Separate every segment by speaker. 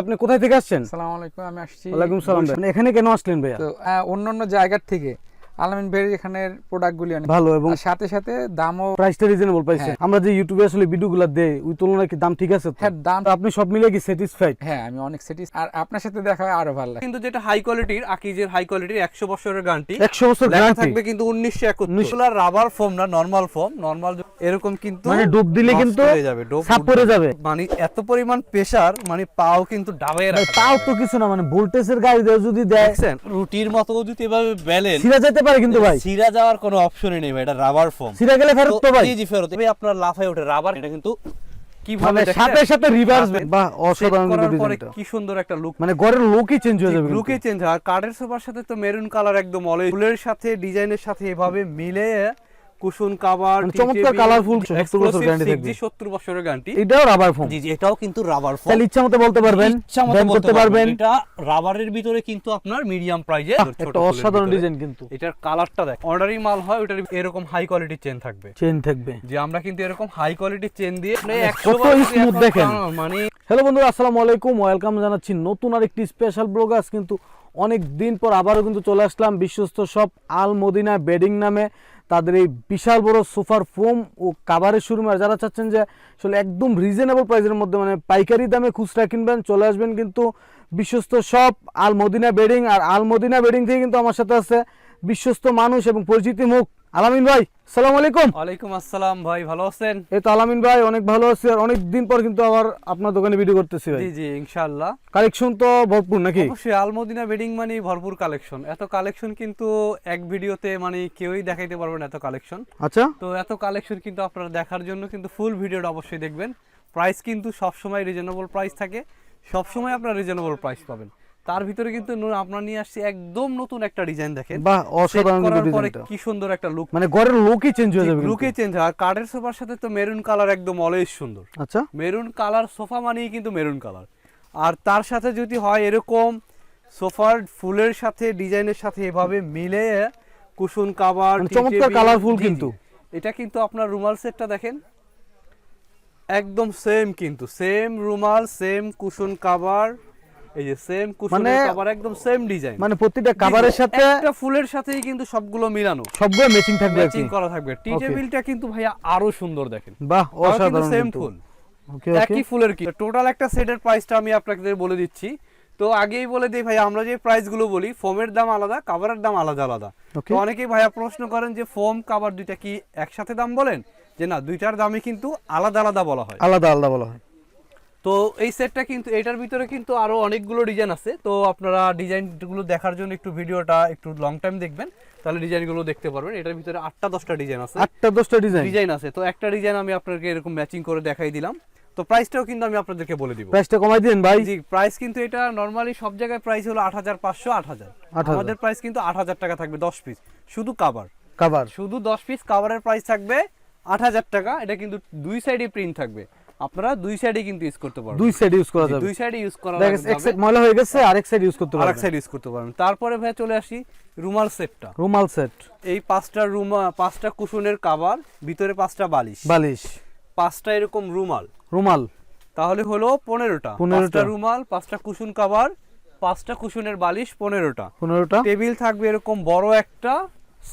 Speaker 1: আপনি কোথায় থেকে আসছেন?
Speaker 2: আসসালামু আলাইকুম আমি আসছি
Speaker 1: ওয়ালাইকুম সালাম ভাই। মানে এখানে কেন আসলেন ভাইয়া?
Speaker 2: তো অন্যান্য জায়গার থেকে। আলামিন ভাইয়ের এখানের প্রোডাক্টগুলি অনেক
Speaker 1: ভালো এবং
Speaker 2: সাথে সাথে দামও
Speaker 1: প্রাইসটা রিজনেবল পাইছে। আমরা যে ইউটিউবে আসলে ভিডিওগুলো দেই ওই তুলনায় কি দাম ঠিক আছে
Speaker 2: হ্যাঁ দাম
Speaker 1: আপনি সব মিলে কি স্যাটিসফাইড
Speaker 2: হ্যাঁ আমি অনেক সেটিস আর আপনার সাথে দেখা হয় আরও ভালো লাগে।
Speaker 3: কিন্তু যেটা হাই কোয়ালিটির আকিজের হাই কোয়ালিটির একশো বছরের গ্যারান্টি
Speaker 1: একশো বছর গ্যারান্টি
Speaker 3: থাকবে কিন্তু রাবার ফোম না নর্মাল ফোম নর্মাল এরকম কিন্তু
Speaker 1: মানে ডুব দিলে কিন্তু
Speaker 3: হয়ে যাবে ডুব
Speaker 1: সাপ পড়ে যাবে।
Speaker 3: মানে এত পরিমাণ প্রেসার মানে পাও কিন্তু ডাবে
Speaker 1: ভাই, তাও তো কিছু না মানে ভোল্টেজের গাড়ি দিয়ে যদি
Speaker 3: দেখছেন? রুটির মতো যদি এভাবে বেলেন
Speaker 1: যেতে পারে কিন্তু ভাই।
Speaker 3: সিরা যাওয়ার কোনো অপশনই নেই ভাই এটা রাবার ফোম
Speaker 1: সিরা গেলে ফেরত তো ভাই।
Speaker 3: জি জি ফেরত। ভাই আপনার লাফায় ওঠে রাবার এটা কিন্তু কীভাবে
Speaker 1: মানে সাথে সাথে রিভার্স বাহ অসাধারণ ডিজাইনটা
Speaker 3: কি সুন্দর একটা লুক
Speaker 1: মানে গরের লোকই চেঞ্জ হয়ে যাবে
Speaker 3: লুকই চেঞ্জ আর কার্ডের সোফার সাথে তো মেরুন কালার একদম অলওয়েজ ফুলের সাথে ডিজাইনের সাথে এভাবে মিলে কুশন কাভার
Speaker 1: মানে চমৎকার colourful 70 বছর guarantee থাকবে।
Speaker 3: 70 বছরের গ্যারান্টি
Speaker 1: এটাও রাবার ফোম
Speaker 3: জি জি এটাও কিন্তু রাবার ফোম
Speaker 1: তাহলে ইচ্ছা মতো বলতে পারবেন
Speaker 3: ইচ্ছা বলতে
Speaker 1: করতে পারবেন।
Speaker 3: এটা রাবারের ভিতরে কিন্তু আপনার মিডিয়াম প্রাইজে
Speaker 1: একটা অসাধারণ ডিজাইন কিন্তু।
Speaker 3: এটার কালারটা দেখ অর্ডারি মাল হয় ওটার এরকম হাই কোয়ালিটির চেন থাকবে।
Speaker 1: চেন থাকবে।
Speaker 3: যে আমরা কিন্তু এরকম হাই কোয়ালিটির চেন দিয়ে মানে
Speaker 1: কত
Speaker 3: 100 বার যদি
Speaker 1: smooth
Speaker 3: এখন
Speaker 1: দেখেন।
Speaker 3: মানে
Speaker 1: হ্যালো বন্ধুরা আসসালামু আলাইকুম। ওয়েলকাম জানাচ্ছি নতুন আরেকটি স্পেশাল ব্লগাস কিন্তু অনেক দিন পর আবারও কিন্তু চলে আসলাম বিশ্বস্ত সব আল মদিনা বেডিং নামে। তাদের এই বিশাল বড় সোফার ফোম ও কাভারের শোরুম। আর যারা চাচ্ছেন যে আসলে একদম রিজনেবল প্রাইসের মধ্যে মানে পাইকারি দামে খুচরা কিনবেন, চলে আসবেন কিন্তু বিশ্বস্ত সব আলমদিনা বেডিং আর আলমদিনা বেডিং থেকে কিন্তু আমার সাথে আছে বিশ্বস্ত মানুষ এবং পরিচিতি মুখ আলামিন ভাই সালাম আলাইকুম।
Speaker 3: ওয়ালাইকুম আসসালাম ভাই ভালো আছেন?
Speaker 1: এই তো আলামিন ভাই অনেক ভালো আছি আর অনেক দিন পর কিন্তু আবার আপনার দোকানে ভিডিও করতেছি ভাই।
Speaker 3: জি জি ইনশাআল্লাহ।
Speaker 1: কালেকশন তো ভরপুর নাকি?
Speaker 3: অবশ্যই আলমদিনা বেডিং মানে ভরপুর কালেকশন এত কালেকশন কিন্তু এক ভিডিওতে মানে কেউই দেখাইতে পারবে না এত কালেকশন
Speaker 1: আচ্ছা।
Speaker 3: তো এত কালেকশন কিন্তু আপনারা দেখার জন্য কিন্তু ফুল ভিডিওটা অবশ্যই দেখবেন। প্রাইস কিন্তু সবসময় রিজনেবল প্রাইস থাকে। সবসময় আপনারা রিজনেবল প্রাইস পাবেন। তার ভিতরে কিন্তু আপনারা নিয়ে আসছি একদম নতুন একটা ডিজাইন দেখেন।
Speaker 1: বাহ অসাধারণ
Speaker 3: পরে কি সুন্দর একটা লুক
Speaker 1: মানে ঘরের লোকই চেঞ্জ হয়ে যাবে
Speaker 3: লুকে চেঞ্জ আর কার্ডের সোফার সাথে তো মেরুন কালার একদম অলওয়েজ সুন্দর।
Speaker 1: আচ্ছা।
Speaker 3: মেরুন কালার সোফা মানেই কিন্তু মেরুন কালার আর তার সাথে যদি হয় এরকম সোফার ফুলের সাথে ডিজাইনের সাথে এভাবে মিলে কুশন কাভার
Speaker 1: মানে চমৎকার colourful কিন্তু।
Speaker 3: এটা কিন্তু আপনার রুমাল সেটটা দেখেন। একদম সেম কিন্তু সেম রুমাল সেম কুশন কাভার এই যে সেম কুশনের কাভার একদম সেম ডিজাইন
Speaker 1: মানে প্রতিটা কাভারের সাথে
Speaker 3: একটা ফুলের সাথেই কিন্তু সবগুলো মিলানো।
Speaker 1: সবগুলো ম্যাচিং থাকবে
Speaker 3: ম্যাচিং করা থাকবে। টি টেবিলটা কিন্তু ভাইয়া আরও সুন্দর দেখেন।
Speaker 1: বাহ অসাধারণ
Speaker 3: সেম ফুল।
Speaker 1: ওকে ওকে
Speaker 3: একই ফুলের কি? টোটাল একটা সেটের প্রাইসটা আমি আপনাদের বলে দিচ্ছি। তো আগেই বলে দিই ভাই আমরা যে প্রাইসগুলো বলি ফোমের দাম আলাদা কাভারের দাম আলাদা আলাদা। তো অনেকেই ভাইয়া প্রশ্ন করেন যে ফোম কাভার দুইটা কি একসাথে দাম বলেন? যে না দুইটার দামই কিন্তু আলাদা আলাদা বলা হয়।
Speaker 1: আলাদা আলাদা বলা হয়।
Speaker 3: তো এই সেটটা কিন্তু এটার ভিতরে কিন্তু আরও অনেকগুলো ডিজাইন আছে। তো আপনারা ডিজাইনগুলো দেখার জন্য একটু ভিডিওটা একটু লং টাইম দেখবেন তাহলে ডিজাইনগুলো দেখতে পারবেন। এটার ভিতরে আটটা দশটা ডিজাইন আছে।
Speaker 1: আটটা দশটা ডিজাইন
Speaker 3: ডিজাইন আছে। তো একটা ডিজাইন আমি আপনাকে এরকম ম্যাচিং করে দেখাই দিলাম। তো প্রাইসটাও কিন্তু আমি আপনাদেরকে বলে দিব।
Speaker 1: প্রাইসটা কমাই দিন ভাই।
Speaker 3: জি প্রাইস কিন্তু এটা নরমালি সব জায়গায় প্রাইস হলো আট হাজার পাঁচশো আট হাজার। আমাদের প্রাইস কিন্তু আট হাজার টাকা থাকবে দশ পিস শুধু কাভার
Speaker 1: কাভার
Speaker 3: শুধু দশ পিস কাভারের প্রাইস থাকবে আট হাজার টাকা। এটা কিন্তু দুই সাইডে প্রিন্ট থাকবে। আপনারা দুই সাইডে কিন্তু ইউজ করতে পারবেন।
Speaker 1: দুই সাইড ইউজ করা যাবে।
Speaker 3: দুই সাইডে ইউজ করা
Speaker 1: দেখ এক সাইড ময়লা হয়ে গেছে আরেক সাইড ইউজ করতে
Speaker 3: আরেক
Speaker 1: পারবেন।
Speaker 3: সাইড ইউজ করতে পারবেন। তারপরে ভাই চলে আসি রুমাল সেটটা
Speaker 1: রুমাল সেট
Speaker 3: এই পাঁচটা রুমা পাঁচটা কুশনের কাভার ভিতরে পাঁচটা বালিশ।
Speaker 1: বালিশ।
Speaker 3: পাঁচটা এরকম রুমাল।
Speaker 1: রুমাল।
Speaker 3: তাহলে হলো পনেরোটা। পনেরোটা। রুমাল পাঁচটা কুশন কাভার পাঁচটা কুশনের বালিশ পনেরোটা।
Speaker 1: পনেরোটা।
Speaker 3: টেবিল থাকবে এরকম বড় একটা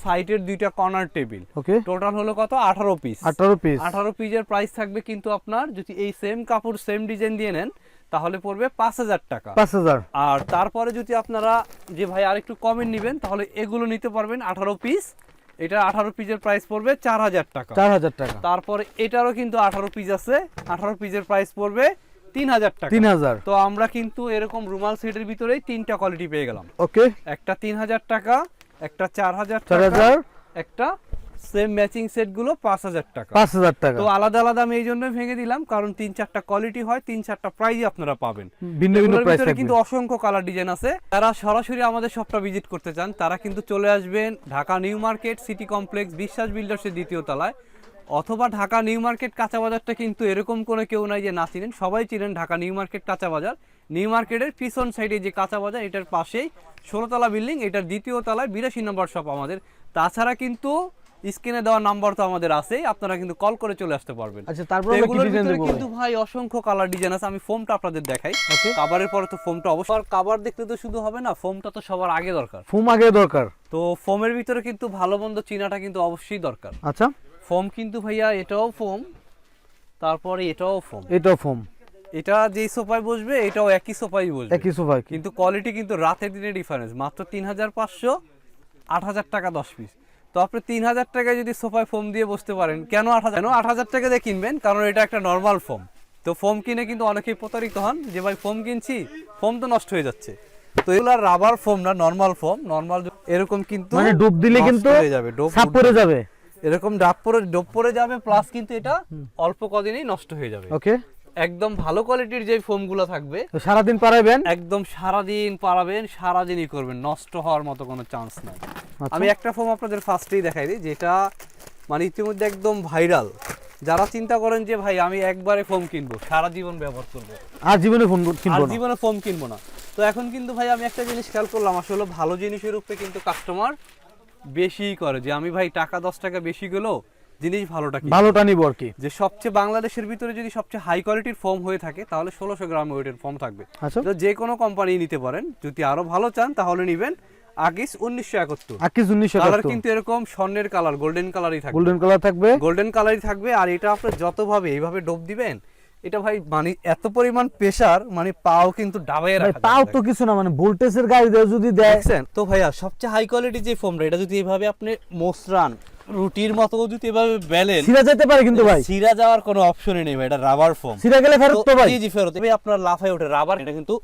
Speaker 3: সাইডের দুইটা কর্নার টেবিল
Speaker 1: ওকে
Speaker 3: টোটাল হলো কত? আঠারো পিস
Speaker 1: আঠারো পিস
Speaker 3: আঠারো পিসের প্রাইস থাকবে কিন্তু আপনার যদি এই সেম কাপড় সেম ডিজাইন দিয়ে নেন তাহলে পড়বে পাঁচ হাজার টাকা।
Speaker 1: পাঁচ হাজার।
Speaker 3: আর তারপরে যদি আপনারা যে ভাই আরেকটু কমে নেবেন তাহলে এগুলো নিতে পারবেন আঠারো পিস এটা আঠারো পিসের প্রাইস পড়বে চার হাজার টাকা।
Speaker 1: চার হাজার টাকা।
Speaker 3: তারপরে এটারও কিন্তু আঠারো পিস আছে। আঠারো পিসের প্রাইস পড়বে তিন হাজার টাকা।
Speaker 1: তিন হাজার।
Speaker 3: তো আমরা কিন্তু এরকম রুমাল সেটের ভিতরেই তিনটা কোয়ালিটি পেয়ে গেলাম।
Speaker 1: ওকে
Speaker 3: একটা তিন হাজার টাকা একটা চার হাজার
Speaker 1: চার
Speaker 3: টাকা
Speaker 1: হাজার?
Speaker 3: একটা সেম ম্যাচিং সেটগুলো পাঁচ হাজার টাকা।
Speaker 1: পাঁচ হাজার টাকা।
Speaker 3: তো আলাদা আলাদা আমি এই জন্যই ভেঙে দিলাম কারণ তিন চারটা কোয়ালিটি হয় তিন চারটা প্রাইজই আপনারা পাবেন।
Speaker 1: ভিন্ন ভিন্ন প্রাইস
Speaker 3: কিন্তু অসংখ্য কালার ডিজাইন আছে। যারা সরাসরি আমাদের শপটা ভিজিট করতে চান তারা কিন্তু চলে আসবেন Dhaka new market city complex Biswas বিল্ডার্সের দ্বিতীয় তলায়। অথবা ঢাকা নিউ মার্কেট কাঁচা বাজারটা কিন্তু এরকম কোনো কেউ নাই যে না চিনেন। সবাই চিনেন ঢাকা নিউ মার্কেট কাঁচা বাজার। নিউ মার্কেটের পিছন সাইডে যে কাঁচা বাজার এটার পাশেই ষোলোতলা বিল্ডিং এটার দ্বিতীয় তলায় বিরাশি নম্বর শপ আমাদের। তাছাড়া কিন্তু স্ক্রিনে দেওয়া নাম্বার তো আমাদের আছেই আপনারা কিন্তু কল করে চলে আসতে পারবেন।
Speaker 1: আচ্ছা তারপরে
Speaker 3: এগুলোর ভিতরে কিন্তু ভাই? অসংখ্য কালার ডিজাইন আছে আমি ফোমটা আপনাদের দেখাই। কাভারের পরে তো ফোমটা অবশ্যই কাভার দেখতে তো শুধু হবে না ফোমটা তো সবার আগে দরকার।
Speaker 1: ফোম আগে দরকার।
Speaker 3: তো ফোমের ভিতরে কিন্তু ভালো মন্দ চিনাটা কিন্তু অবশ্যই দরকার।
Speaker 1: আচ্ছা।
Speaker 3: ফোম কিন্তু ভাইয়া এটাও ফোম তারপরে এটাও ফোম
Speaker 1: এটাও ফোম
Speaker 3: এটা যেই সোফায় বসবে এটাও একই সোফায় বসবে।
Speaker 1: একই সোফা কি
Speaker 3: কিন্তু কোয়ালিটি কিন্তু রাতের দিনে ডিফারেন্স মাত্র তিন হাজার পাঁচশো আট হাজার টাকা দশ পিস তো আপনি তিন হাজার টাকায় যদি সোফায় ফোম দিয়ে বসতে পারেন কেন আট হাজার? কেন আট হাজার টাকা দিয়ে কিনবেন? কারণ এটা একটা নর্মাল ফোম তো ফোম কিনে কিন্তু অনেকেই প্রতারিত হন যে ভাই ফোম কিনছি ফোম তো নষ্ট হয়ে যাচ্ছে। তো এগুলো রাবার ফোম না নর্মাল ফোম নর্মাল এরকম কিন্তু
Speaker 1: মানে ডুব দিলে কিন্তু
Speaker 3: হয়ে যাবে ডোব
Speaker 1: পড়ে যাবে।
Speaker 3: এরকম ডাব পরে ডোব পরে যাবে প্লাস কিন্তু এটা অল্প কদিনেই নষ্ট হয়ে যাবে।
Speaker 1: ওকে
Speaker 3: একদম ভালো কোয়ালিটির যে ফোমগুলো থাকবে
Speaker 1: সারাদিন পারাইবেন
Speaker 3: একদম সারাদিন পারাবেন সারাদিনই করবেন নষ্ট হওয়ার মতো কোনো চান্স নাই।
Speaker 1: আচ্ছা।
Speaker 3: আমি একটা ফোম আপনাদের ফার্স্টেই দেখাই দিই যেটা মানে ইতিমধ্যে একদম ভাইরাল যারা চিন্তা করেন যে ভাই আমি একবারে ফোম কিনবো সারা জীবন ব্যবহার করব।
Speaker 1: আর জীবনে ফোন
Speaker 3: আর
Speaker 1: কিনবো না?
Speaker 3: জীবনে ফোম কিনবো না। তো এখন কিন্তু ভাই আমি একটা জিনিস খেয়াল করলাম আসলে ভালো জিনিসের উপরে কিন্তু কাস্টমার বেশি করে যে আমি ভাই টাকা দশ টাকা বেশি গেলেও জিনিস ভালোটা
Speaker 1: ভালোটা নিবো আর কি।
Speaker 3: যে সবচেয়ে বাংলাদেশের ভিতরে যদি সবচেয়ে হাই কোয়ালিটির ফর্ম হয়ে থাকে তাহলে ষোলোশো গ্রাম ওয়েটের ফর্ম থাকবে।
Speaker 1: আচ্ছা।
Speaker 3: তো যে কোনো কোম্পানি নিতে পারেন। যদি আরও ভালো চান তাহলে নিবেন আগিস উনিশশো একাত্তর।
Speaker 1: আকিস উনিশশো
Speaker 3: কালার কিন্তু এরকম স্বর্ণের কালার গোল্ডেন কালারই থাকবে।
Speaker 1: গোল্ডেন কালার থাকবে।
Speaker 3: গোল্ডেন কালারই থাকবে। আর এটা আপনার যতভাবে এইভাবে ডোব দিবেন এটা ভাই মানে এত পরিমাণ প্রেসার মানে পাও কিন্তু ডাবায়
Speaker 1: ভাই
Speaker 3: রাখা
Speaker 1: তাও তো কিছু না মানে ভোল্টেজের গাড়ি দিয়ে যদি
Speaker 3: দেখছেন? তো ভাইয়া সবচেয়ে হাই কোয়ালিটির যে ফোমটা এটা যদি এভাবে আপনি মোসরান রুটির মতো যদি এভাবে বেলেন
Speaker 1: সিরা যেতে পারে কিন্তু ভাই।
Speaker 3: সিরা যাওয়ার কোনো অপশনই নেই ভাই এটা রাবার ফোম
Speaker 1: সিরা গেলে ফেরত তো ভাই।
Speaker 3: জি জি ফেরত ভাই আপনার লাফায় ওঠে রাবার এটা কিন্তু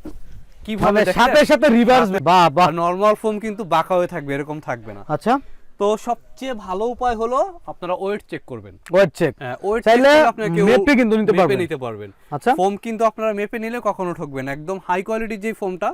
Speaker 3: কীভাবে
Speaker 1: মানে সাথে সাথে রিভার্স বাহ
Speaker 3: আর নরমাল ফোম কিন্তু বাঁকা হয়ে থাকবে এরকম থাকবে না।
Speaker 1: আচ্ছা।
Speaker 3: তো সবচেয়ে ভালো উপায় হলো আপনারা ওয়েট চেক করবেন।
Speaker 1: ওয়েট চেক
Speaker 3: ওয়েট
Speaker 1: চাইলে মেপে কিন্তু নিতে পারবেন।
Speaker 3: নিতে পারবেন।
Speaker 1: আচ্ছা।
Speaker 3: ফোম কিন্তু আপনারা মেপে নিলে কখনো ঠকবেন। একদম হাই কোয়ালিটির যে ফোমটা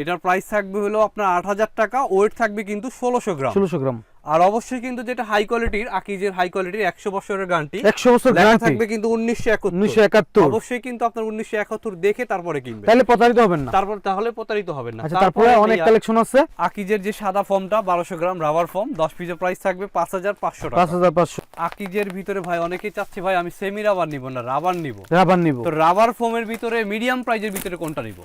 Speaker 3: এটার প্রাইস থাকবে হলো আপনার আট হাজার টাকা ওয়েট থাকবে কিন্তু ষোলোশো গ্রাম।
Speaker 1: ষোলোশো গ্রাম।
Speaker 3: আর অবশ্যই কিন্তু যেটা হাই কোয়ালিটির আকিজের হাই কোয়ালিটির একশো বছরের গানটি
Speaker 1: একশো বছর
Speaker 3: থাকবে কিন্তু উনিশশো
Speaker 1: উনিশশো
Speaker 3: একাত্তর। অবশ্যই কিন্তু আপনার উনিশশো একাত্তর দেখে তারপরে কিনবেন।
Speaker 1: তাহলে প্রতারিত হবেন না।
Speaker 3: তারপর তাহলে প্রতারিত হবেন না।
Speaker 1: আচ্ছা তারপরে অনেক কালেকশন আছে।
Speaker 3: আকিজের যে সাদা ফর্মটা বারোশো গ্রাম রাবার ফর্ম দশ পিসের প্রাইস থাকবে পাঁচ হাজার পাঁচশো
Speaker 1: পাঁচ হাজার পাঁচশো।
Speaker 3: আকিজের ভিতরে ভাই অনেকেই চাচ্ছে ভাই আমি সেমি রাবার নিব না রাবার নিব।
Speaker 1: রাবার নিবো।
Speaker 3: তো রাবার ফর্মের ভিতরে মিডিয়াম প্রাইজের ভিতরে কোনটা নিব?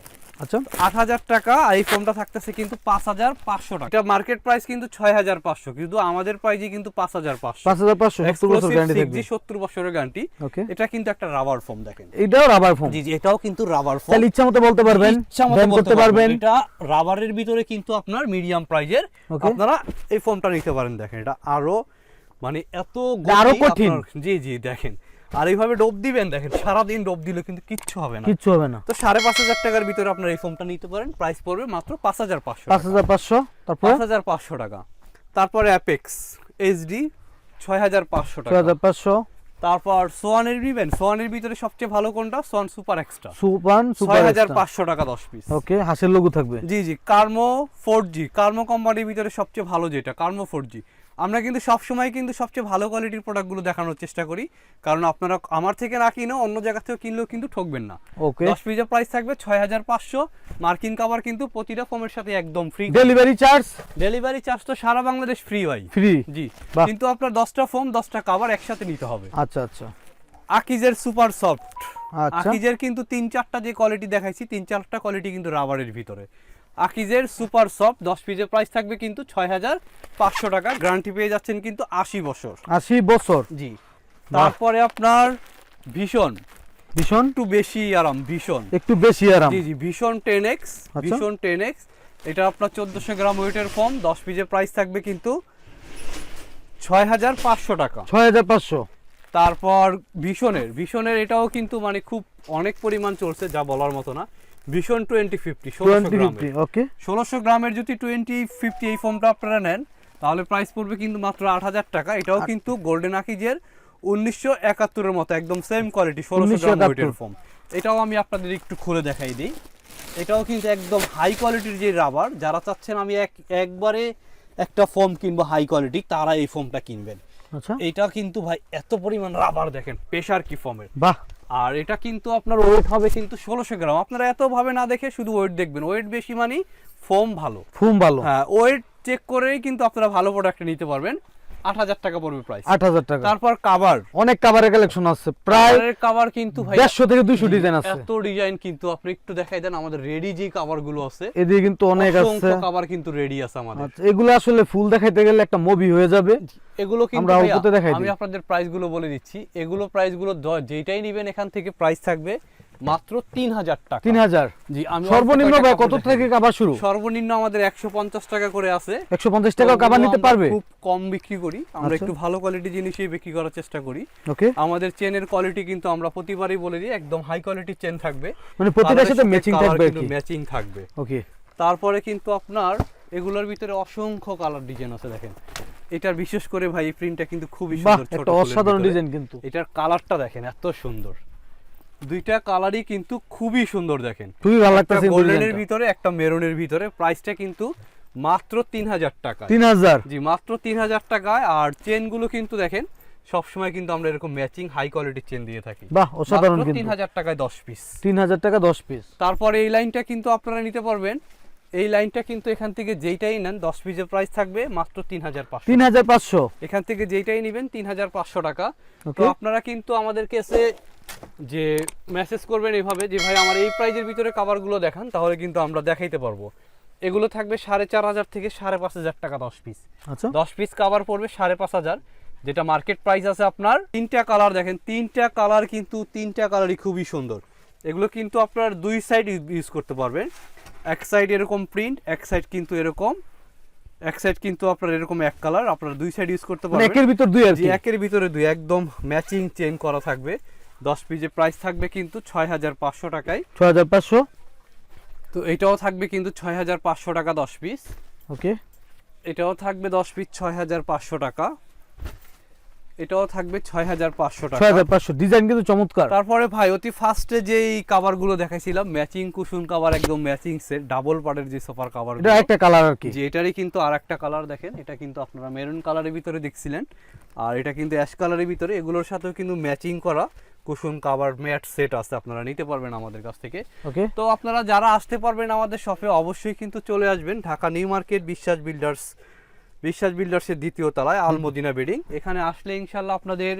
Speaker 1: আচ্ছা।
Speaker 3: আট হাজার টাকা আর এই ফোনটা থাকতেছে কিন্তু পাঁচ হাজার পাঁচশো টাকা। এটা মার্কেট প্রাইস কিন্তু ছয় হাজার পাঁচশো কিন্তু আমাদের প্রাইজে কিন্তু পাঁচ হাজার পাঁচশো।
Speaker 1: পাঁচ হাজার পাঁচশো সত্তর
Speaker 3: বছরের গ্যারান্টি এটা কিন্তু একটা রাবার ফোম দেখেন।
Speaker 1: এটাও রাবার ফোম
Speaker 3: জি জি এটাও কিন্তু রাবার ফোম
Speaker 1: তাহলে ইচ্ছা মতো বলতে পারবেন
Speaker 3: ইচ্ছা মতো বলতে
Speaker 1: পারবেন।
Speaker 3: এটা রাবারের ভিতরে কিন্তু আপনার মিডিয়াম প্রাইজের আপনারা এই ফোমটা নিতে পারেন দেখেন এটা আরও মানে এত আরও
Speaker 1: কঠিন।
Speaker 3: জি জি দেখেন। আর এইভাবে ডোব দিবেন দেখেন সারাদিন ডোব দিলে কিন্তু কিচ্ছু হবে না।
Speaker 1: কিচ্ছু হবে না।
Speaker 3: তো সাড়ে পাঁচ হাজার টাকার ভিতরে আপনার এই ফোনটা নিতে পারেন প্রাইস পড়বে মাত্র পাঁচ হাজার পাঁচশো
Speaker 1: পাঁচ হাজার পাঁচশো তারপরে?
Speaker 3: পাঁচ হাজার পাঁচশো টাকা। তারপরে অ্যাপেক্স এইচডি ছয় হাজার পাঁচশো
Speaker 1: ছয়
Speaker 3: টাকা
Speaker 1: হাজার পাঁচশো।
Speaker 3: তারপর সোয়ানের নিবেন সোয়ানের ভিতরে সবচেয়ে ভালো কোনটা? সোয়ান সুপার এক্সট্রা ছয়
Speaker 1: সুপার
Speaker 3: হাজার পাঁচশো টাকা দশ পিস
Speaker 1: ওকে হাসের লোগো থাকবে।
Speaker 3: জি জি কার্মো ফোর জি কার্মো কোম্পানির ভিতরে সবচেয়ে ভালো যেটা কার্মো ফোর জি আমরা কিন্তু সবসময় কিন্তু সবচেয়ে ভালো কোয়ালিটির প্রোডাক্টগুলো দেখানোর চেষ্টা করি। কারণ আপনারা আমার থেকে না কিনেও অন্য জায়গা থেকে কিনলেও কিন্তু ঠকবেন না।
Speaker 1: ওকে
Speaker 3: দশ পিসের প্রাইস থাকবে ছয় হাজার পাঁচশো। মার্কিন কাভার কিন্তু প্রতিটা ফোমের সাথে একদম free
Speaker 1: delivery charge
Speaker 3: delivery charge তো সারা বাংলাদেশ ফ্রি ভাই।
Speaker 1: ফ্রি
Speaker 3: জি। কিন্তু আপনার দশটা ফোম দশটা কাভার একসাথে নিতে হবে।
Speaker 1: আচ্ছা আচ্ছা।
Speaker 3: আকিজের সুপার সফট আকিজের কিন্তু তিন চারটা যে কোয়ালিটি দেখাইছি তিন চারটা কোয়ালিটি কিন্তু রাবারের ভিতরে। আকিজের সুপার সফট দশ পিসের প্রাইস থাকবে কিন্তু ছয় হাজার পাঁচশো টাকা। গ্যারান্টি পেয়ে যাচ্ছেন কিন্তু আশি বছর।
Speaker 1: আশি বছর?
Speaker 3: জি। তারপরে আপনার ভীষণ।
Speaker 1: ভীষণ?
Speaker 3: একটু বেশি আরাম ভীষণ।
Speaker 1: একটু বেশি আরাম।
Speaker 3: জি জি ভীষণ টেন এক্স
Speaker 1: আচ্ছা।
Speaker 3: ভীষণ টেন এক্স এটা আপনার চোদ্দশো গ্রাম ওয়েটের ফর্ম দশ পিসের প্রাইস থাকবে কিন্তু ছয় হাজার পাঁচশো টাকা।
Speaker 1: ছয় হাজার পাঁচশো।
Speaker 3: তারপর ভীষণের ভীষণের এটাও কিন্তু মানে খুব অনেক পরিমাণ চলছে যা বলার মতো না। ভীষণ টোয়েন্টি ফিফটি
Speaker 1: ওকে
Speaker 3: ষোলোশো গ্রামের যদি টোয়েন্টি ফিফটি এই ফোমটা আপনারা নেন তাহলে প্রাইস পড়বে কিন্তু মাত্র আট হাজার টাকা। এটাও কিন্তু গোল্ডেন আকিজের উনিশশো একাত্তরের মতো একদম সেম কোয়ালিটি ষোলোশো গ্রাম ওয়েটের ফোম এটাও আমি আপনাদের একটু খুলে দেখাই দিই। এটাও কিন্তু একদম হাই কোয়ালিটির যে রাবার যারা চাচ্ছেন আমি এক একবারে একটা ফোম কিনবো হাই কোয়ালিটি তারা এই ফোমটা কিনবেন।
Speaker 1: আচ্ছা।
Speaker 3: এটা কিন্তু ভাই এত পরিমাণ রাবার দেখেন প্রেশার কি ফর্মের
Speaker 1: বাহ।
Speaker 3: আর এটা কিন্তু আপনার ওয়েট হবে কিন্তু ষোলোশো গ্রাম। আপনারা এত ভাবে না দেখে শুধু ওয়েট দেখবেন। ওয়েট বেশি মানে ফোম ভালো।
Speaker 1: ফোম ভালো।
Speaker 3: হ্যাঁ ওয়েট চেক করেই কিন্তু আপনারা ভালো প্রোডাক্ট নিতে পারবেন। আট হাজার টাকা পড়বে প্রাইস
Speaker 1: আট হাজার টাকা।
Speaker 3: তারপর কাভার
Speaker 1: অনেক কাভারের কালেকশন আছে। প্রায়
Speaker 3: কাভার কিন্তু ভাই
Speaker 1: দেড়শো থেকে ডিজাইন আছে।
Speaker 3: এত ডিজাইন কিন্তু আপনি একটু দেখাই দেন আমাদের রেডি যে কাভারগুলো আছে
Speaker 1: এদিকে কিন্তু অনেক আছে।
Speaker 3: কাভার কিন্তু রেডি আছে আমাদের।
Speaker 1: আচ্ছা, এগুলো আসলে ফুল দেখাইতে গেলে একটা মুভি হয়ে যাবে।
Speaker 3: এগুলো কিন্তু আমি আপনাদের প্রাইসগুলো বলে দিচ্ছি। এগুলো প্রাইসগুলো যেটাই নিবেন এখান থেকে প্রাইস থাকবে। মাত্র তিন হাজার টাকা।
Speaker 1: তিন হাজার
Speaker 3: জি আমি
Speaker 1: সর্বনিম্ন কত থেকে। কাভার শুরু?
Speaker 3: সর্বনিম্ন আমাদের একশো পঞ্চাশ টাকা করে আছে।
Speaker 1: একশো পঞ্চাশ টাকা
Speaker 3: ওগুলো
Speaker 1: নিতে পারবে?
Speaker 3: খুব কম বিক্রি করি। আমরা
Speaker 1: আচ্ছা।
Speaker 3: একটু ভালো কোয়ালিটি জিনিসই বিক্রি করার চেষ্টা করি।
Speaker 1: ওকে।
Speaker 3: আমাদের চেনের কোয়ালিটি কিন্তু আমরা প্রতিবারই বলে দিই একদম হাই কোয়ালিটির চেন থাকবে।
Speaker 1: মানে প্রতিটার সাথে ম্যাচিং থাকবে
Speaker 3: ম্যাচিং থাকবে।
Speaker 1: ওকে।
Speaker 3: তারপরে কিন্তু আপনার এগুলোর ভিতরে অসংখ্য কালার ডিজাইন আছে দেখেন। এটার বিশেষ করে ভাই প্রিন্টটা কিন্তু খুবই সুন্দর ছোট
Speaker 1: অসাধারণ ডিজাইন কিন্তু।
Speaker 3: এটার কালারটা দেখেন এত সুন্দর। দুইটা কালারই কিন্তু খুবই সুন্দর দেখেন।
Speaker 1: খুবই ভালো লাগতেছে
Speaker 3: গোল্ডেনের ভিতরে একটা মেরুনের ভিতরে। প্রাইসটা কিন্তু মাত্র তিন হাজার টাকা
Speaker 1: তিন হাজার?
Speaker 3: জি মাত্র তিন হাজার টাকায়। আর চেনগুলো কিন্তু দেখেন সবসময় কিন্তু আমরা এরকম ম্যাচিং হাই কোয়ালিটির চেন দিয়ে থাকি।
Speaker 1: বাহ অসাধারণ
Speaker 3: তিন
Speaker 1: কিন্তু।
Speaker 3: হাজার টাকায় দশ পিস
Speaker 1: তিন হাজার টাকা দশ পিস
Speaker 3: তারপরে এই লাইনটা কিন্তু আপনারা নিতে পারবেন। এই লাইনটা কিন্তু এখান থেকে যেইটাই নেন দশ পিসের প্রাইস থাকবে মাত্র তিন হাজার পাঁচশো।
Speaker 1: তিন হাজার পাঁচশো?
Speaker 3: এখান থেকে যেইটাই নেবেন তিন হাজার পাঁচশো টাকা। তো আপনারা কিন্তু আমাদের কাছে যে মেসেজ করবেন এইভাবে যে ভাই আমার এই প্রাইজের ভিতরে কাভারগুলো দেখান তাহলে কিন্তু আমরা দেখাইতে পারব। এগুলো থাকবে সাড়ে চার হাজার থেকে সাড়ে পাঁচ হাজার টাকা দশ পিস
Speaker 1: আচ্ছা।
Speaker 3: দশ পিস কাভার পড়বে সাড়ে পাঁচ হাজার যেটা মার্কেট প্রাইস আছে আপনার তিনটা কালার দেখেন তিনটা কালার কিন্তু তিনটা কালারই খুবই সুন্দর। এগুলো কিন্তু আপনার দুই সাইড ইউজ করতে পারবেন। এক সাইড এরকম প্রিন্ট এক সাইড কিন্তু এরকম এক সাইড কিন্তু আপনার এরকম এক কালার আপনার দুই সাইড ইউজ করতে
Speaker 1: মানে
Speaker 3: পারবেন।
Speaker 1: একের ভিতর দুই আর
Speaker 3: একের ভিতরে দুই একদম ম্যাচিং চেন করা থাকবে। দশ পিসের প্রাইস থাকবে কিন্তু ছয় হাজার পাঁচশো টাকায়।
Speaker 1: ছয় হাজার পাঁচশো?
Speaker 3: তো এটাও থাকবে কিন্তু ছয় হাজার পাঁচশো টাকা দশ পিস
Speaker 1: ওকে।
Speaker 3: এটাও থাকবে দশ পিস ছয় হাজার পাঁচশো টাকা। এটাও থাকবে ছয় হাজার পাঁচশো টাকা।
Speaker 1: ছয় হাজার পাঁচশো। ডিজাইন কিন্তু চমৎকার।
Speaker 3: তারপরে ভাই অতি ফার্স্টে যেই কাভারগুলো দেখাইছিলাম ম্যাচিং কুশন কাভার একদম ম্যাচিং সেট ডাবল পার্টের যে সোফার কাভার
Speaker 1: এটা একটা কালার আর কি।
Speaker 3: যে এটারই কিন্তু আর একটা কালার দেখেন। এটা কিন্তু আপনারা মেরুন কালারের ভিতরে দেখছিলেন। আর এটা কিন্তু অ্যাশ কালারের ভিতরে। এগুলোর সাথেও কিন্তু ম্যাচিং করা। কুশন কাভার ম্যাট সেট আছে আপনারা নিতে পারবেন আমাদের কাছ থেকে।
Speaker 1: ওকে।
Speaker 3: তো আপনারা যারা আসতে পারবেন আমাদের শপে অবশ্যই কিন্তু চলে আসবেন Dhaka new market Biswas builders Biswas বিল্ডার্সের দ্বিতীয় তলায় আলমদিনা বিল্ডিং। এখানে আসলে ইনশাল্লাহ আপনাদের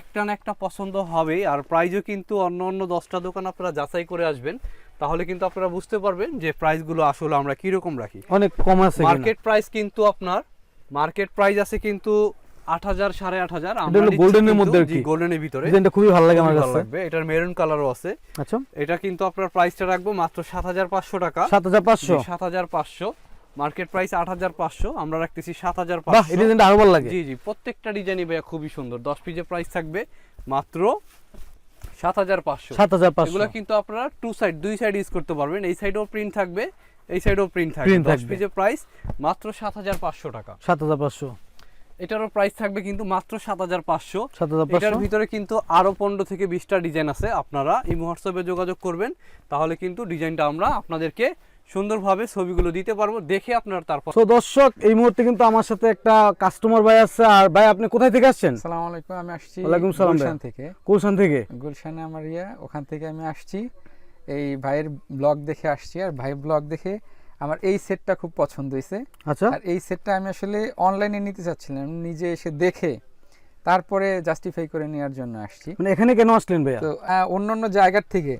Speaker 3: একটা না একটা পছন্দ হবে আর প্রাইজও কিন্তু অন্য অন্য দশটা দোকান আপনারা যাচাই করে আসবেন। তাহলে কিন্তু আপনারা বুঝতে পারবেন যে প্রাইসগুলো আসলে আমরা কীরকম রাখি।
Speaker 1: অনেক কম আছে
Speaker 3: মার্কেট প্রাইস কিন্তু আপনার মার্কেট প্রাইস আছে কিন্তু আট হাজার সাড়ে আট হাজার।
Speaker 1: হলো মধ্যে
Speaker 3: গোল্ডেনের ভিতরে।
Speaker 1: ডিজাইনটা খুবই ভালো লাগে আমার কাছে।
Speaker 3: লাগবে। এটার মেরুন কালারও আছে।
Speaker 1: আচ্ছা।
Speaker 3: এটা কিন্তু আপনার প্রাইসটা রাখব মাত্র সাত হাজার পাঁচশো টাকা।
Speaker 1: সাত হাজার পাঁচশো?
Speaker 3: সাত হাজার পাঁচশো। মার্কেট প্রাইস আট হাজার পাঁচশো। আমরা রাখতেছি সাত হাজার পাঁচশো।
Speaker 1: ডিজাইনটা আরও ভালো লাগে।
Speaker 3: জি জি প্রত্যেকটা ডিজাইনই ভাইয়া খুবই সুন্দর। দশ পিসের প্রাইস থাকবে মাত্র সাত হাজার পাঁচশো।
Speaker 1: সাত হাজার পাঁচশো।
Speaker 3: এগুলো কিন্তু আপনারা টু সাইড দুই সাইড ইউজ করতে পারবেন। এই সাইডেও প্রিন্ট থাকবে এই সাইডেও প্রিন্ট থাকবে। দশ। পিসের প্রাইস মাত্র সাত হাজার পাঁচশো টাকা।
Speaker 1: সাত হাজার পাঁচশো।
Speaker 3: এটারও প্রাইস থাকবে কিন্তু মাত্র সাত হাজার পাঁচশো। এটার ভিতরে কিন্তু আরও পনেরো থেকে বিশটা ডিজাইন আছে। আপনারা এই হোয়াটসঅ্যাপে যোগাযোগ করবেন তাহলে কিন্তু ডিজাইনটা আমরা আপনাদেরকে সুন্দরভাবে ছবিগুলো দিতে পারব দেখে আপনার তারপর
Speaker 1: তো দর্শক এই মুহূর্তে কিন্তু আমার সাথে একটা কাস্টমার ভাই আছে আর ভাই আপনি কোথায় থেকে আসছেন?
Speaker 2: আসসালামু আলাইকুম আমি আসছি
Speaker 1: ওয়ালাইকুম সালাম
Speaker 2: গুলশান থেকে।
Speaker 1: কোলসান থেকে?
Speaker 2: গুলশানে আমার ইয়া ওখান থেকে আমি আসছি। এই ভাইয়ের ব্লগ দেখে আসছি আর ভাই ব্লগ দেখে আমার এই সেটটা খুব পছন্দ হয়েছে।
Speaker 1: আচ্ছা।
Speaker 2: আর এই সেটটা আমি আসলে অনলাইনে নিতে চাচ্ছিলাম নিজে এসে দেখে তারপরে জাস্টিফাই করে নেওয়ার জন্য আসছি।
Speaker 1: মানে এখানে কেন আসলেন ভাইয়া?
Speaker 2: তো আহ, অন্য অন্য জায়গার থেকে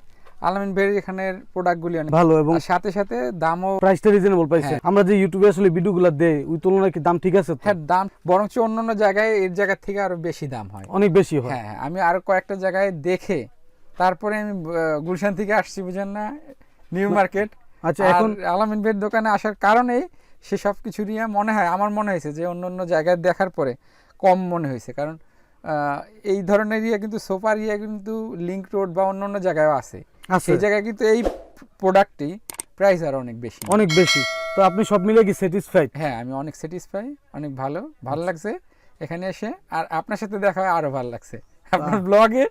Speaker 2: আলামিন ভাইয়ের এখানের প্রোডাক্টগুলি অনেক
Speaker 1: ভালো এবং
Speaker 2: সাথে সাথে দামও
Speaker 1: প্রাইসটা রিজনেবল পাইছে।
Speaker 2: হ্যাঁ।
Speaker 1: আমরা যে ইউটিউবে আসলে ভিডিওগুলো দেই ওই তুলনায় কি দাম ঠিক আছে তো?
Speaker 2: হ্যাঁ দাম বরঞ্চ অন্য অন্য জায়গায় এর জায়গার থেকে আরও বেশি দাম হয়।
Speaker 1: অনেক বেশি হয়।
Speaker 2: হ্যাঁ হ্যাঁ, আমি আরও কয়েকটা জায়গায় দেখে তারপরে আমি গুলশান থেকে আসছি বুঝেন না নিউ মার্কেট।
Speaker 1: আচ্ছা
Speaker 2: এখন আলামিন ভাইয়ের দোকানে আসার কারণেই সে সব কিছু নিয়ে মনে হয় আমার মনে হয়েছে যে অন্য অন্য জায়গায় দেখার পরে কম মনে হয়েছে। কারণ এই ধরনের ইয়ে কিন্তু সোফার ইয়ে কিন্তু লিঙ্ক রোড বা অন্য অন্য জায়গায়ও আছে। সেই জায়গায় কিন্তু এই প্রোডাক্টটি প্রাইস আর অনেক বেশি।
Speaker 1: অনেক বেশি। তো আপনি সব মিলে কি স্যাটিসফাইড
Speaker 2: হ্যাঁ আমি অনেক স্যাটিসফাই অনেক ভালো ভালো লাগছে। এখানে এসে আর আপনার সাথে দেখা হয় আরও ভালো লাগছে। আপনার ব্লগে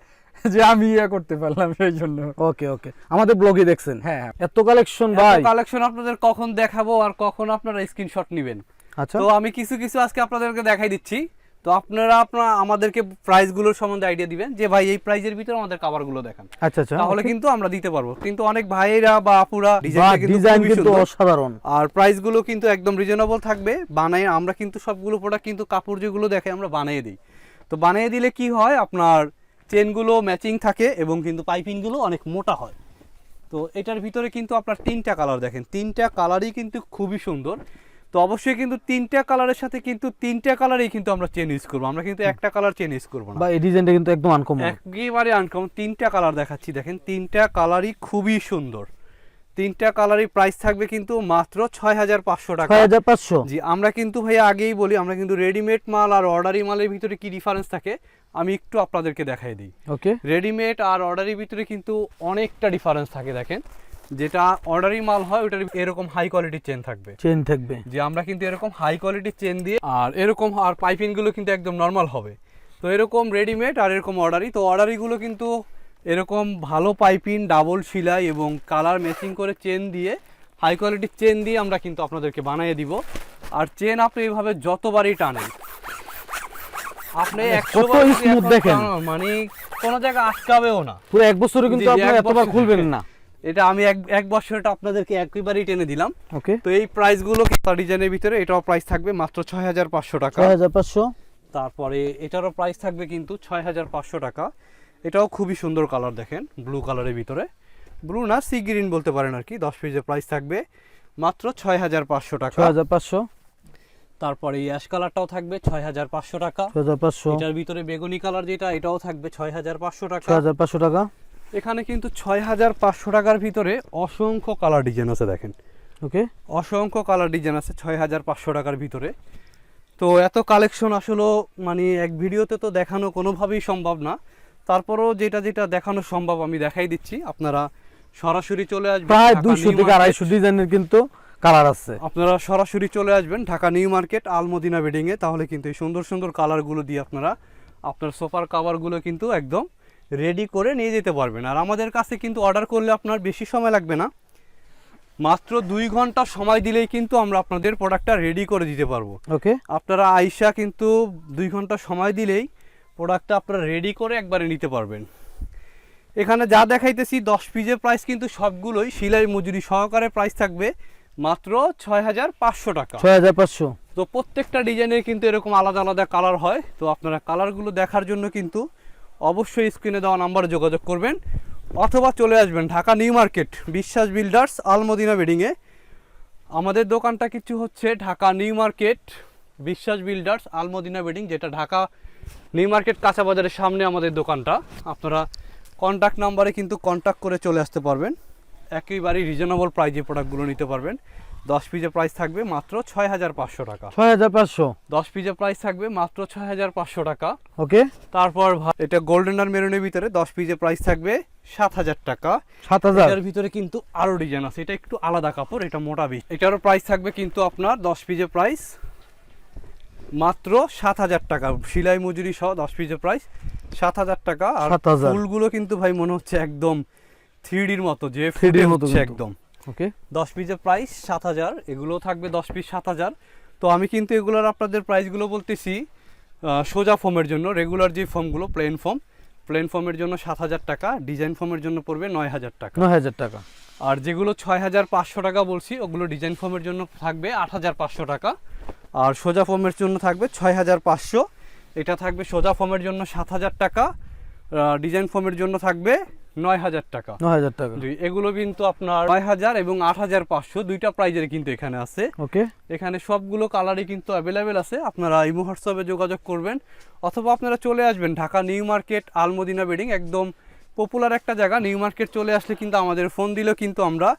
Speaker 2: যে আমি ইয়ে করতে পারলাম সেই জন্য।
Speaker 1: ওকে ওকে। আমাদের ব্লগে দেখছেন।
Speaker 2: হ্যাঁ হ্যাঁ।
Speaker 1: এত কালেকশন ভাই।
Speaker 3: কালেকশন আপনাদের কখন দেখাবো আর কখন আপনারা স্ক্রিনশট নেবেন।
Speaker 1: আচ্ছা।
Speaker 3: তো আমি কিছু কিছু আজকে আপনাদেরকে দেখাই দিচ্ছি। তো আপনারা আপনারা আমাদেরকে প্রাইসগুলোর সম্বন্ধে আইডিয়া দিবেন যে ভাই এই প্রাইজের ভিতরে আমাদের কাভারগুলো দেখান।
Speaker 1: আচ্ছা আচ্ছা।
Speaker 3: তাহলে কিন্তু আমরা দিতে পারব। কিন্তু অনেক ভাইয়েরা বা আপুরা কিন্তু
Speaker 1: ডিজাইন কিন্তু অসাধারণ।
Speaker 3: আর প্রাইসগুলো কিন্তু একদম রিজনেবল থাকবে। বানাই আমরা কিন্তু সবগুলো প্রোডাক্ট কিন্তু কাপড় যেগুলো দেখে আমরা বানিয়ে দিই। তো বানিয়ে দিলে কি হয়? আপনার চেনগুলো ম্যাচিং থাকে এবং কিন্তু পাইপিংগুলো অনেক মোটা হয়। তো এটার ভিতরে কিন্তু আপনার তিনটা কালার দেখেন। তিনটা কালারই কিন্তু খুবই সুন্দর। তো অবশ্যই কিন্তু তিনটা কালারের সাথে কিন্তু তিনটা কালারই কিন্তু আমরা চেন ইউজ করব। আমরা কিন্তু একটা কালার চেন ইউজ করব না।
Speaker 1: বা এই ডিজাইনটা কিন্তু একদম আনকমন
Speaker 3: একেবারে আনকমন তিনটা কালার দেখাচ্ছি দেখেন। তিনটা কালারই খুবই সুন্দর। তিনটা কালারই প্রাইস থাকবে কিন্তু মাত্র ছয় হাজার পাঁচশো টাকা।
Speaker 1: ছয় হাজার পাঁচশো?
Speaker 3: জি আমরা কিন্তু ভাইয়া আগেই বলি আমরা কিন্তু রেডিমেড মাল আর অর্ডারি মালের ভিতরে কি ডিফারেন্স থাকে? আমি একটু আপনাদেরকে দেখাই দিই।
Speaker 1: ওকে।
Speaker 3: রেডিমেড আর অর্ডারের ভিতরে কিন্তু অনেকটা ডিফারেন্স থাকে দেখেন। যেটা অর্ডারি মাল হয় ওটার এরকম হাই কোয়ালিটির চেন থাকবে।
Speaker 1: চেন থাকবে।
Speaker 3: যে আমরা কিন্তু এরকম হাই কোয়ালিটির চেন দিয়ে আর এরকম আর পাইপিংগুলো কিন্তু একদম নর্মাল হবে। তো এরকম রেডিমেড আর এরকম অর্ডারি তো অর্ডারিগুলো কিন্তু এরকম ভালো পাইপিং ডাবল সেলাই এবং কালার ম্যাচিং করে চেন দিয়ে হাই কোয়ালিটির চেন দিয়ে আমরা কিন্তু আপনাদেরকে বানিয়ে দিব। আর চেন আপনি এইভাবে যতবারই টানেন আপনি
Speaker 1: মানে কত smooth দেখেন।
Speaker 3: মানে কোনো জায়গায় আটকাবেও না।
Speaker 1: পুরো এক বছরে কিন্তু
Speaker 3: এক
Speaker 1: এতবার খুলবেন না।
Speaker 3: এটা আমি এক এক বছরটা আপনাদেরকে একেবারেই টেনে দিলাম।
Speaker 1: ওকে।
Speaker 3: তো এই প্রাইসগুলো ডিজাইনের ভিতরে? এটাও প্রাইস থাকবে মাত্র ছয় হাজার পাঁচশো টাকা।
Speaker 1: ছয় হাজার পাঁচশো?
Speaker 3: তারপরে এটারও প্রাইস থাকবে কিন্তু ছয় হাজার পাঁচশো টাকা। এটাও খুবই সুন্দর কালার দেখেন ব্লু কালারের ভিতরে। ব্লু না সি গ্রিন বলতে পারেন আর কি। দশ পিসের প্রাইস থাকবে মাত্র ছয় হাজার পাঁচশো টাকা।
Speaker 1: ছয় হাজার পাঁচশো?
Speaker 3: তারপরে এই অ্যাশ কালারটাও থাকবে ছয় হাজার পাঁচশো টাকা। এটার ভিতরে বেগুনি কালার যেটা এটাও থাকবে ছয় হাজার পাঁচশো টাকা।
Speaker 1: ছয় হাজার পাঁচশো টাকা।
Speaker 3: এখানে কিন্তু ছয় হাজার পাঁচশো টাকার ভিতরে অসংখ্য কালার ডিজাইন আছে দেখেন।
Speaker 1: ওকে
Speaker 3: অসংখ্য কালার ডিজাইন আছে ছয় হাজার পাঁচশো টাকার ভিতরে। তো এত কালেকশন আসলে মানে এক ভিডিওতে তো দেখানো কোনোভাবেই সম্ভব না। তারপরও যেটা যেটা দেখানো সম্ভব আমি দেখাই দিচ্ছি। আপনারা সরাসরি চলে আসবেন
Speaker 1: প্রায় দুইশো থেকে আড়াইশো ডিজাইনের কিন্তু কালার আছে।
Speaker 3: আপনারা সরাসরি চলে আসবেন ঢাকা নিউ মার্কেট আলমদিনা বেডিংয়ে তাহলে কিন্তু এই সুন্দর সুন্দর কালারগুলো দিয়ে আপনারা আপনার সোফার কাভারগুলো কিন্তু একদম রেডি করে নিয়ে যেতে পারবেন। আর আমাদের কাছে কিন্তু অর্ডার করলে আপনার বেশি সময় লাগবে না। মাত্র দুই ঘণ্টা সময় দিলেই কিন্তু আমরা আপনাদের প্রোডাক্টটা রেডি করে দিতে পারব।
Speaker 1: ওকে
Speaker 3: আপনারা আইসা কিন্তু দুই ঘণ্টা সময় দিলেই প্রোডাক্টটা আপনারা রেডি করে একবারে নিতে পারবেন। এখানে যা দেখাইতেছি দশ পিজের প্রাইস কিন্তু সবগুলোই সিলাই মজুরি সহকারে প্রাইস থাকবে। মাত্র ছয় হাজার পাঁচশো টাকা।
Speaker 1: ছয় হাজার পাঁচশো।
Speaker 3: তো প্রত্যেকটা ডিজাইনের কিন্তু এরকম আলাদা আলাদা কালার হয়। তো আপনারা কালারগুলো দেখার জন্য কিন্তু অবশ্যই স্ক্রিনে দেওয়া নাম্বারে যোগাযোগ করবেন। অথবা চলে আসবেন Dhaka new market Biswas builders Almadina বেডিংয়ে আমাদের দোকানটা কিছু হচ্ছে Dhaka new market Biswas builders Almadina bedding যেটা ঢাকা নিউ মার্কেট কাঁচা বাজারের সামনে আমাদের দোকানটা। আপনারা কন্ট্যাক্ট নাম্বারে কিন্তু কন্ট্যাক্ট করে চলে আসতে পারবেন। একেবারেই রিজনেবল প্রাইজে প্রোডাক্টগুলো নিতে পারবেন। দশ পিজের প্রাইস থাকবে মাত্র ছয় হাজার পাঁচশো টাকা।
Speaker 1: ছয় হাজার পাঁচশো?
Speaker 3: দশ পিজের প্রাইস থাকবে মাত্র ছয় হাজার পাঁচশো টাকা।
Speaker 1: ওকে।
Speaker 3: তারপর এটা গোল্ডেন আর মেরুনের ভিতরে দশ পিজের প্রাইস থাকবে সাত হাজার টাকা।
Speaker 1: সাত হাজার?
Speaker 3: এটার ভিতরে কিন্তু আরও ডিজাইন আছে। এটা একটু আলাদা কাপড় এটা মোটা বিচ এটারও প্রাইস থাকবে কিন্তু আপনার দশ পিজের প্রাইস মাত্র সাত হাজার টাকা। সিলাই মজুরি সহ দশ পিজের প্রাইস সাত হাজার টাকা। আর ফুলগুলো কিন্তু ভাই মনে হচ্ছে একদম থ্রিডির মতো যে
Speaker 1: 3D মতো
Speaker 3: একদম।
Speaker 1: ওকে।
Speaker 3: দশ পিসের প্রাইস সাত হাজার এগুলো থাকবে দশ পিস সাত হাজার। তো আমি কিন্তু এগুলোর আপনাদের প্রাইসগুলো বলতেছি সোজা ফর্মের জন্য রেগুলার যে ফর্মগুলো প্লেন ফর্ম প্লেন ফর্মের জন্য সাত হাজার টাকা ডিজাইন ফর্মের জন্য পড়বে নয় হাজার টাকা।
Speaker 1: নয় হাজার টাকা।
Speaker 3: আর যেগুলো ছয় হাজার পাঁচশো টাকা বলছি ওগুলো ডিজাইন ফর্মের জন্য থাকবে আট হাজার পাঁচশো টাকা। আর সোজা ফর্মের জন্য থাকবে ছয় হাজার পাঁচশো। এটা থাকবে সোজা ফর্মের জন্য সাত হাজার টাকা। ডিজাইন ফর্মের জন্য থাকবে নয় হাজার টাকা।
Speaker 1: নয় হাজার টাকা।
Speaker 3: জি এগুলো কিন্তু আপনার নয় হাজার এবং আট হাজার পাঁচশো দুইটা প্রাইজের কিন্তু এখানে আছে।
Speaker 1: ওকে।
Speaker 3: এখানে সবগুলো কালারই কিন্তু অ্যাভেলেবেল আছে। আপনারা ইমো হোয়াটসঅ্যাপে যোগাযোগ করবেন অথবা আপনারা চলে আসবেন Dhaka new market Almadina bedding একদম পপুলার একটা জায়গা। নিউ মার্কেট চলে আসলে কিন্তু আমাদের ফোন দিলেও কিন্তু আমরা